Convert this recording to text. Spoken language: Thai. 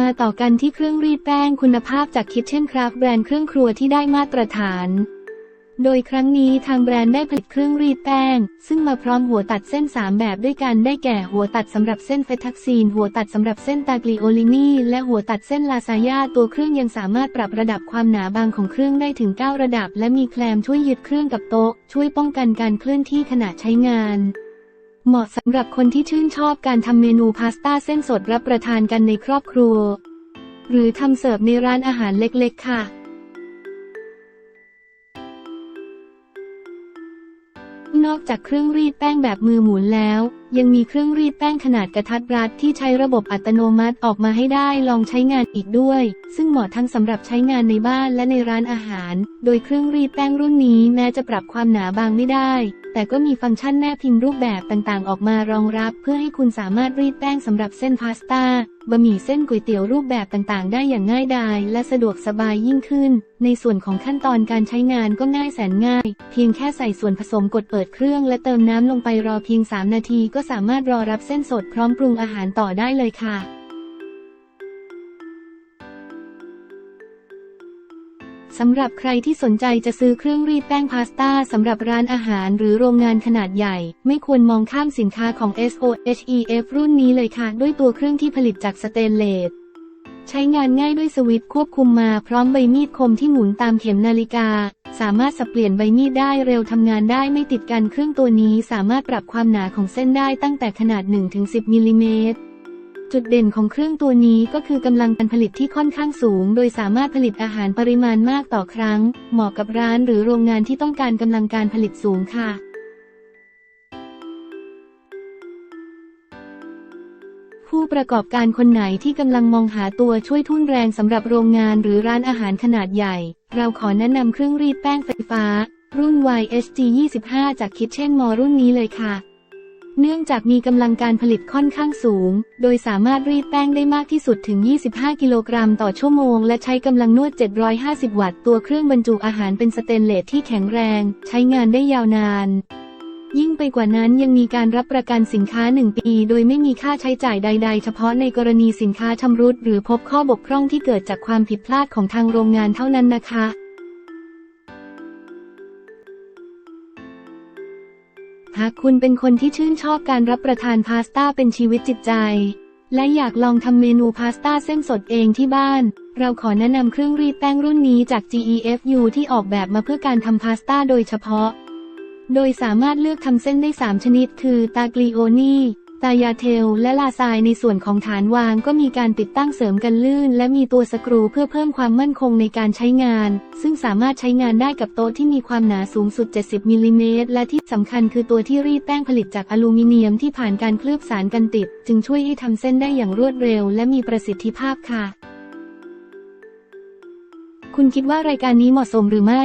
มาต่อกันที่เครื่องรีดแป้งคุณภาพจากคิทเช่นคราฟแบรนด์เครื่องครัวที่ได้มาตรฐาน โดยครั้งนี้ทางแบรนด์ได้ผลิตเครื่องรีดแป้ง ซึ่งมาพร้อมหัวตัดเส้น 3 แบบด้วยกันได้แก่หัวตัดสำหรับเส้นเฟทักซีน หัวตัดสำหรับเส้นตากลีโอลินีและหัวตัดเส้นลาซายาตัวเครื่องยังสามารถปรับระดับความหนาบางของเครื่องได้ถึง 9 ระดับ และมีแคลมช่วยยึดเครื่องกับโต๊ะ ช่วยป้องกันการเคลื่อนที่ขณะใช้งาน เหมาะสำหรับคนที่ชื่นชอบการทำเมนูพาสต้าเส้นสดรับประทานกันในครอบครัว หรือทำเสิร์ฟในร้านอาหารเล็กๆ ค่ะ นอกจากเครื่องรีดแป้งแบบมือหมุนแล้ว ยังมีเครื่องรีดแป้งขนาดกระทัดรัดที่ใช้ระบบอัตโนมัติออกมาให้ได้ลองใช้งานอีกด้วย ซึ่งเหมาะทั้งสำหรับใช้งานในบ้านและในร้านอาหาร โดยเครื่องรีดแป้งรุ่นนี้แม้จะปรับความหนาบางไม่ได้ แต่ก็มีฟังก์ชันแม่พิมพ์รูปแบบต่างๆ ออกมารองรับ เพื่อให้คุณสามารถรีดแป้งสำหรับเส้นพาสต้าบะหมี่เส้นก๋วยเตี๋ยวรูปแบบต่างๆ ได้อย่างง่ายดาย และสะดวกสบายยิ่งขึ้น ในส่วนของขั้นตอนการใช้งานก็ง่ายแสนง่าย เพียงแค่ใส่ส่วนผสมกดเปิดเครื่องและเติมน้ำลงไปรอเพียง 3 นาทีก็สามารถรอรับเส้นสดพร้อมปรุงอาหารต่อได้เลยค่ะ สำหรับใครที่สนใจจะซื้อเครื่องรีดแป้งพาสต้าสำหรับร้านอาหารหรือโรงงานขนาดใหญ่ ไม่ควรมองข้ามสินค้าของ SOHEF รุ่นนี้เลยค่ะ ด้วยตัวเครื่องที่ผลิตจากสเตนเลสใช้งานง่ายด้วยสวิตช์ควบคุมมาพร้อมใบมีดคมที่หมุนตามเข็มนาฬิกา สามารถสับเปลี่ยนใบมีดได้เร็วทำงานได้ไม่ติดกันเครื่องตัวนี้สามารถปรับความหนาของเส้นได้ตั้งแต่ขนาด 1-10มิลลิเมตรจุดเด่นของเครื่องตัวนี้ก็คือกำลังการผลิตที่ค่อนข้างสูง โดยสามารถผลิตอาหารปริมาณมากต่อครั้ง เหมาะกับร้านหรือโรงงานที่ต้องการกำลังการผลิตสูงค่ะ ผู้ประกอบการคนไหนที่กำลังมองหาตัวช่วยทุ่นแรงสำหรับโรงงานหรือร้านอาหารขนาดใหญ่ เราขอแนะนำเครื่องรีดแป้งไฟฟ้า รุ่น YSG 25 จาก Kitchen m o รุ่นนี้เลยค่ะ เนื่องจากมีกำลังการผลิตค่อนข้างสูง โดยสามารถรีดแป้งได้มากที่สุดถึง 25 กิโลกรัมต่อชั่วโมง และใช้กำลังนวด 750 วัตต์ ตัวเครื่องบรรจุอาหารเป็นสเตนเลสที่แข็งแรง ใช้งานได้ยาวนาน ยิ่งไปกว่านั้นยังมีการรับประกันสินค้า 1 ปี โดยไม่มีค่าใช้จ่ายใด ๆ เฉพาะในกรณีสินค้าชำรุด หรือพบข้อบกพร่องที่เกิดจากความผิดพลาดของทางโรงงานเท่านั้นนะคะหากคุณเป็นคนที่ชื่นชอบการรับประทานพาสต้าเป็นชีวิตจิตใจ และอยากลองทำเมนูพาสต้าเส้นสดเองที่บ้าน เราขอแนะนำเครื่องรีดแป้งรุ่นนี้จาก GEFU ที่ออกแบบมาเพื่อการทำพาสต้าโดยเฉพาะ โดยสามารถเลือกทำเส้นได้ 3 ชนิด คือ ตากลีโอนีตายาเทล และลาซายในส่วนของฐานวางก็มีการติดตั้งเสริมกันลื่น และมีตัวสกรูเพื่อเพิ่มความมั่นคงในการใช้งาน ซึ่งสามารถใช้งานได้กับโต๊ะที่มีความหนาสูงสุด 70มิลลิเมตรและที่สำคัญคือตัวที่รีดแป้งผลิตจากอลูมิเนียมที่ผ่านการเคลือบสารกันติด จึงช่วยให้ทำเส้นได้อย่างรวดเร็ว และมีประสิทธิภาพค่ะ คุณคิดว่ารายการนี้เหมาะสมหรือไม่